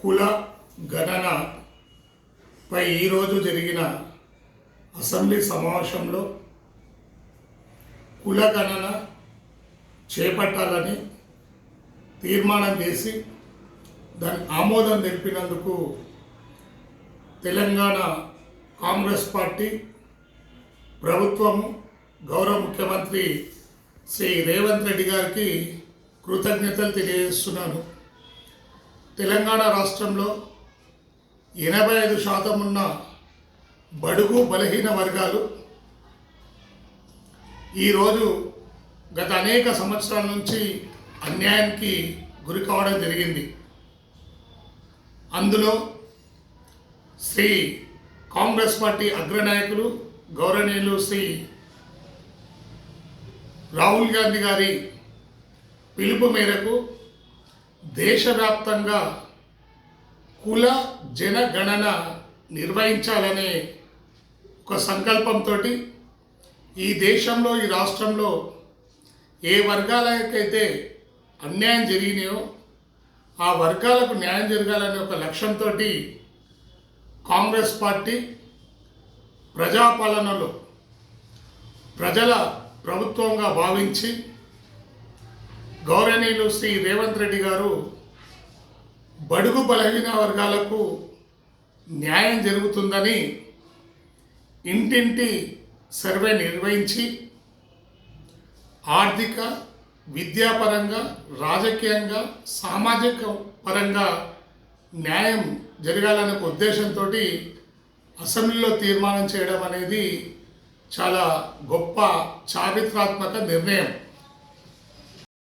కుల గణన పై ఈరోజు జరిగిన అసెంబ్లీ సమావేశంలో కుల గణన చేపట్టాలని తీర్మానం చేసి దాని ఆమోదం తెలిపినందుకు తెలంగాణ కాంగ్రెస్ పార్టీ ప్రభుత్వము గౌరవ ముఖ్యమంత్రి శ్రీ రేవంత్ రెడ్డి గారికి కృతజ్ఞతలు తెలియజేస్తున్నాను. తెలంగాణ రాష్ట్రంలో ఎనభై ఐదు శాతం ఉన్న బడుగు బలహీన వర్గాలు ఈరోజు గత అనేక సంవత్సరాల నుంచి అన్యాయానికి గురి కావడం జరిగింది. అందులో శ్రీ కాంగ్రెస్ పార్టీ అగ్రనాయకులు గౌరవనీయులు శ్రీ రాహుల్ గాంధీ గారి పిలుపు మేరకు దేశవ్యాప్తంగా కుల జనగణన నిర్వహించాలనే ఒక సంకల్పంతో ఈ దేశంలో ఈ రాష్ట్రంలో ఏ వర్గాలకైతే అన్యాయం జరిగినాయో ఆ వర్గాలకు న్యాయం జరగాలనే ఒక లక్ష్యంతో కాంగ్రెస్ పార్టీ ప్రజాపాలనలో ప్రజల ప్రభుత్వంగా భావించి గౌరవనీయులు శ్రీ రేవంత్ రెడ్డి గారు బడుగు బలహీన వర్గాలకు న్యాయం జరుగుతుందని ఇంటింటి సర్వే నిర్వహించి ఆర్థిక విద్యాపరంగా రాజకీయంగా సామాజిక పరంగా న్యాయం జరగాలనే ఉద్దేశంతో అసెంబ్లీలో తీర్మానం చేయడం అనేది చాలా గొప్ప చారిత్రాత్మక నిర్ణయం.